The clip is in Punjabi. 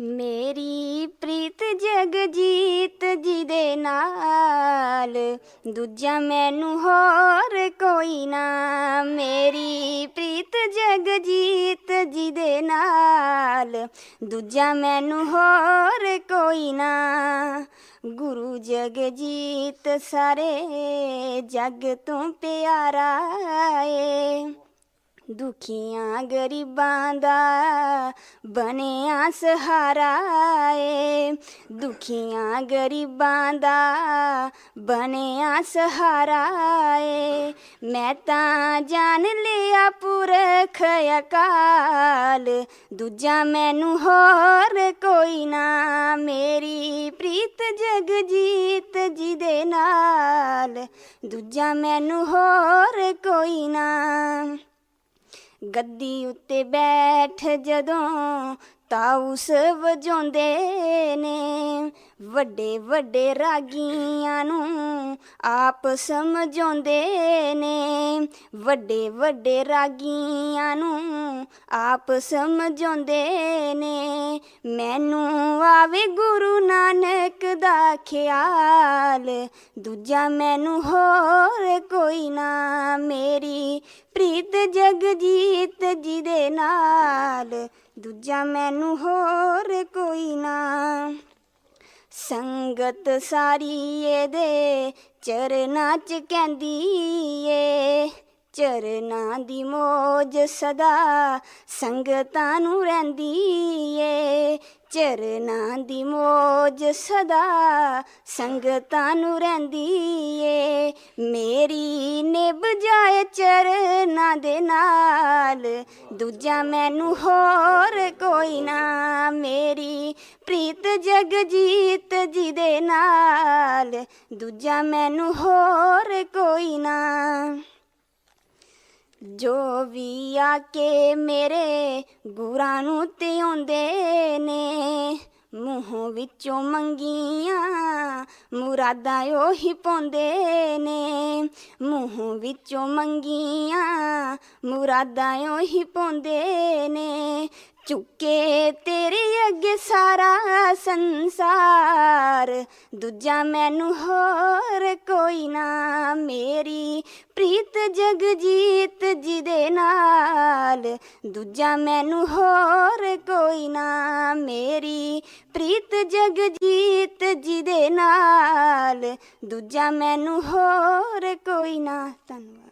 ਮੇਰੀ ਪ੍ਰੀਤ ਜਗਜੀਤ ਜੀ ਦੇ ਨਾਲ, ਦੂਜਾ ਮੈਨੂੰ ਹੋਰ ਕੋਈ ਨਾ। ਮੇਰੀ ਪ੍ਰੀਤ ਜਗਜੀਤ ਜੀ ਦੇ ਨਾਲ, ਦੂਜਾ ਮੈਨੂੰ ਹੋਰ ਕੋਈ ਨਾ। ਗੁਰੂ ਜਗਜੀਤ ਸਾਰੇ ਜਗ ਤੋਂ ਪਿਆਰਾ ਏ। ਦੁਖੀਆਂ ਗਰੀਬਾਂ ਦਾ ਬਣਿਆ ਸਹਾਰਾ ਏ। ਦੁਖੀਆਂ ਗਰੀਬਾਂ ਦਾ ਬਣਿਆ ਸਹਾਰਾ ਏ। ਮੈਂ ਤਾਂ ਜਾਣ ਲਿਆ ਪੁਰਖ ਅਕਾਲ, ਦੂਜਾ ਮੈਨੂੰ ਹੋਰ ਕੋਈ ਨਾ। ਮੇਰੀ ਪ੍ਰੀਤ ਜਗਜੀਤ ਜੀ ਦੇ ਨਾਲ, ਦੂਜਾ ਮੈਨੂੰ ਹੋਰ ਕੋਈ ਨਾ। ਗੱਦੀ ਉੱਤੇ ਬੈਠ ਜਦੋਂ ਤਾਉਸ ਵਜਾਉਂਦੇ ਨੇ। ਵੱਡੇ ਵੱਡੇ ਰਾਗੀਆਂ ਨੂੰ ਆਪ ਸਮਝਾਉਂਦੇ ਨੇ। ਵੱਡੇ ਵੱਡੇ ਰਾਗੀਆਂ ਨੂੰ ਆਪ ਸਮਝਾਉਂਦੇ ਨੇ। ਮੈਨੂੰ ਆਵੇ ਗੁਰੂ ਨਾ ਖਿਆਲ, ਦੂਜਾ ਮੈਨੂੰ ਹੋਰ ਕੋਈ ਨਾ। ਮੇਰੀ ਪ੍ਰੀਤ ਜਗਜੀਤ ਜੀ ਦੇ ਨਾਲ, ਦੂਜਾ ਮੈਨੂੰ ਹੋਰ ਕੋਈ ਨਾ। ਸੰਗਤ ਸਾਰੀ ਇਹਦੇ ਚਰਨਾਂ ਚ ਕਹਿੰਦੀ ਏ ਚਰਨਾਂ ਦੀ ਮੋਜ ਸਦਾ ਸੰਗਤਾਂ ਨੂੰ ਰਹਿੰਦੀ ਏ। ਚਰਨਾਂ ਦੀ ਮੋਜ ਸਦਾ ਸੰਗਤਾਂ ਨੂੰ ਰਹਿੰਦੀ ਏ। ਮੇਰੀ ਨਿਭ ਜਾਏ ਚਰਨਾਂ ਦੇ ਨਾਲ, ਦੂਜਾ ਮੈਨੂੰ ਹੋਰ ਕੋਈ ਨਾ। ਮੇਰੀ ਪ੍ਰੀਤ ਜਗਜੀਤ ਜੀ ਦੇ ਨਾਲ, ਦੂਜਾ ਮੈਨੂੰ ਹੋਰ ਕੋਈ ਨਾ। ਜੋ ਵੀ ਆ ਕੇ ਮੇਰੇ ਗੁਰਾਂ ਨੂੰ ਤੇ ਆਉਂਦੇ ਨੇ, ਮੂੰਹੋਂ ਵਿੱਚੋਂ ਮੰਗੀਆਂ ਮੁਰਾਦਾਂ ਉਹੀ ਪਾਉਂਦੇ ਨੇ। ਮੂੰਹੋਂ ਵਿੱਚੋਂ ਮੰਗੀਆਂ ਮੁਰਾਦਾਂ ਉਹੀ ਪਾਉਂਦੇ ਨੇ। ਚੁੱਕੇ ਤੇਰੇ ਅੱਗੇ ਸਾਰਾ ਸੰਸਾਰ। ਦੂਜਾ ਮੈਨੂੰ ਹੋਰ ਕੋਈ ਨਾ। ਮੇਰੀ ਪ੍ਰੀਤ ਜਗਜੀਤ ਜੀ ਦੇ ਨਾਲ। ਦੂਜਾ ਮੈਨੂੰ ਹੋਰ ਕੋਈ ਨਾ। ਮੇਰੀ ਪ੍ਰੀਤ ਜਗਜੀਤ ਜੀ ਦੇ ਨਾਲ। ਦੂਜਾ ਮੈਨੂੰ ਹੋਰ ਕੋਈ ਨਾ। ਧੰਨਵਾਦ।